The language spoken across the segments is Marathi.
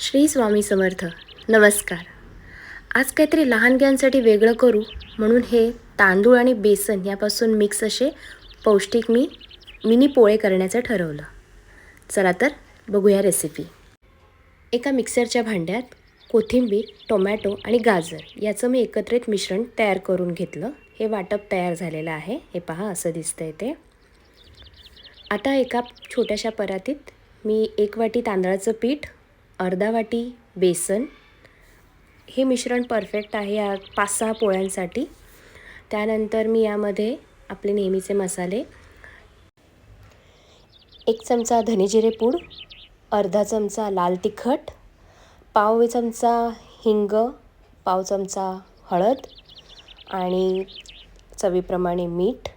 श्री स्वामी समर्थ. नमस्कार. आज काहीतरी लहानग्यांसाठी वेगळं करू म्हणून हे तांदूळ आणि बेसन यापासून मिक्स असे पौष्टिक मी मिनी पोळे करण्याचं ठरवलं. चला तर बघूया रेसिपी एका मिक्सरच्या भांड्यात कोथिंबीर टोमॅटो आणि गाजर याचं मी एकत्रित मिश्रण तयार करून घेतलं. हे वाटप तयार झालेलं आहे. हे पहा असं दिसतं आहे ते. आता एका छोट्याशा परातीत मी एक वाटी तांदळाचं पीठ अर्धा वाटी बेसन. हे मिश्रण परफेक्ट आहे या पाच सहा पोळ्यांसाठी. त्यानंतर मी यामध्ये आपले नेहमीचे मसाले. एक चमचा धनेजिरे पूड अर्धा चमचा लाल तिखट पाव चमचा हिंग पाव चमचा हळद आणि चवीप्रमाणे मीठ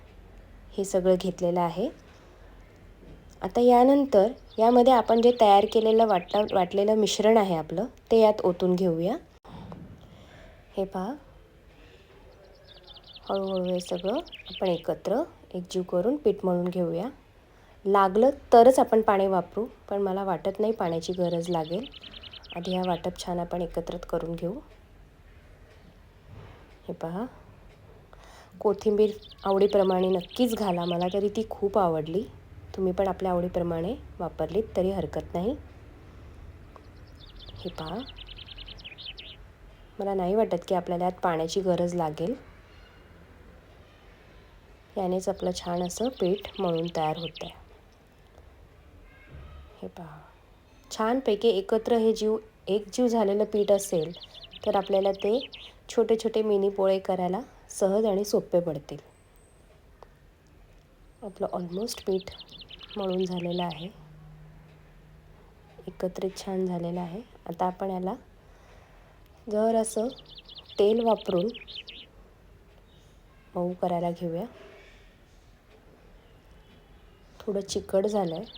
हे सगळं घेतलेलं आहे. आता यानंतर यामध्ये आपण जे तयार केलेलं वाटा वाटलेलं मिश्रण आहे आपलं ते यात ओतून घेऊया. हे पहा. हळूहळू हे सगळं आपण एकत्र एकजीव करून पीठ मळून घेऊया. लागलं तरच आपण पाणी वापरू पण मला वाटत नाही पाण्याची गरज लागेल. आधी हा वाटप छान आपण एकत्रित करून घेऊ. हे पहा. कोथिंबीर आवडीप्रमाणे नक्कीच घाला मला तरी ती खूप आवडली. तुम्ही पण आपल्या आवडीप्रमाणे वापरलीत तरी हरकत नाही. हे पहा. मला नाही वाटत की आपल्याला यात पाण्याची गरज लागेल. यानेच आपलं छान असं पीठ मळून तयार होतं आहे हे पहा. छानपैकी एकत्र हे जीव एक जीव झालेलं पीठ असेल तर आपल्याला ते छोटे छोटे मिनी पोळे करायला सहज आणि सोपे पडतील. आपलं ऑलमोस्ट पीठ मळून झालेलं आहे. एकत्रित छान झालेलं आहे. आता आपण याला जर असं तेल वापरून मऊ करायला घेऊया. थोडं चिकट झालं आहे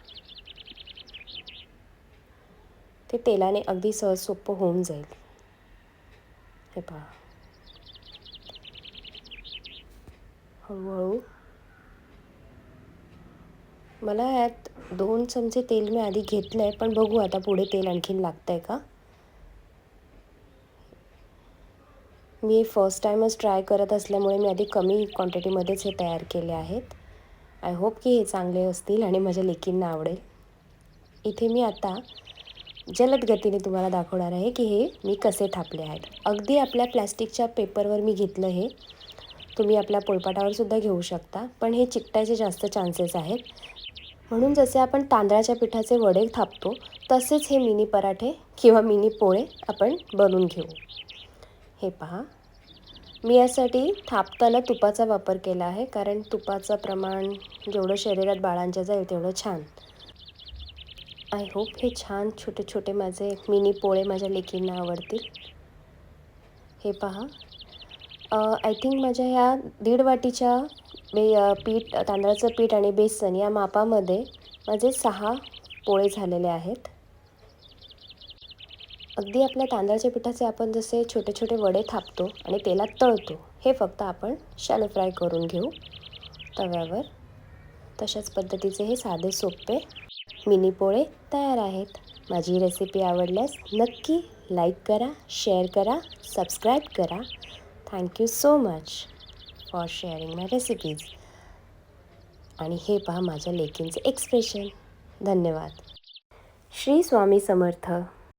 ते तेलाने अगदी सहज सोपं होऊन जाईल. हे पहा. हळूहळू मला यात दोन चमचे तेल मी आधी घेतलं आहे पण बघू आता पुढे तेल आणखीन लागतं आहे का? मी फर्स्ट टाईमच ट्राय करत असल्यामुळे मी आधी कमी क्वांटिटीमध्येच हे तयार केले आहेत. आय होप की हे चांगले असतील आणि माझ्या लेकींना आवडेल. इथे मी आता जलद गतीने तुम्हाला दाखवणार आहे की हे मी कसे थापले आहेत. अगदी आपल्या प्लॅस्टिकच्या पेपरवर मी घेतलं हे. तुम्ही आपल्या पोळपाटावर सुद्धा घेऊ शकता पण हे चिकटायचे जास्त चान्सेस आहेत. म्हणून जसे आपण तांदळाच्या पिठाचे वडे थापतो तसेच हे मिनी पराठे किंवा मिनी पोळे आपण बनवून घेऊ. हे पहा. मी यासाठी थापताना तुपाचा वापर केला आहे कारण तुपाचं प्रमाण जेवढं शरीरात बाळांच्या जाईल तेवढं छान. आय होप हे छान छोटे छोटे माझे मिनी पोळे माझ्या लेकींना आवडतील. हे पहा. आय थिंक माझ्या ह्या दीड वाटीच्या मी पीठ तांदळाचं पीठ आणि बेसन या मापामध्ये माझे सहा पोळे झालेले आहेत. अगदी आपल्या तांदळाच्या पिठाचे आपण जसे छोटे छोटे वडे थापतो आणि तेलात तळतो हे फक्त आपण शॅलो फ्राय करून घेऊ तव्यावर. तशाच पद्धतीचे हे साधे सोपे मिनी पोळे तयार आहेत. माझी रेसिपी आवडल्यास नक्की लाईक करा शेअर करा सबस्क्राईब करा. Thank you so much for sharing my recipes आणि हे पहा माझ्या लेकींचे एक्सप्रेशन धन्यवाद. श्री स्वामी समर्थ.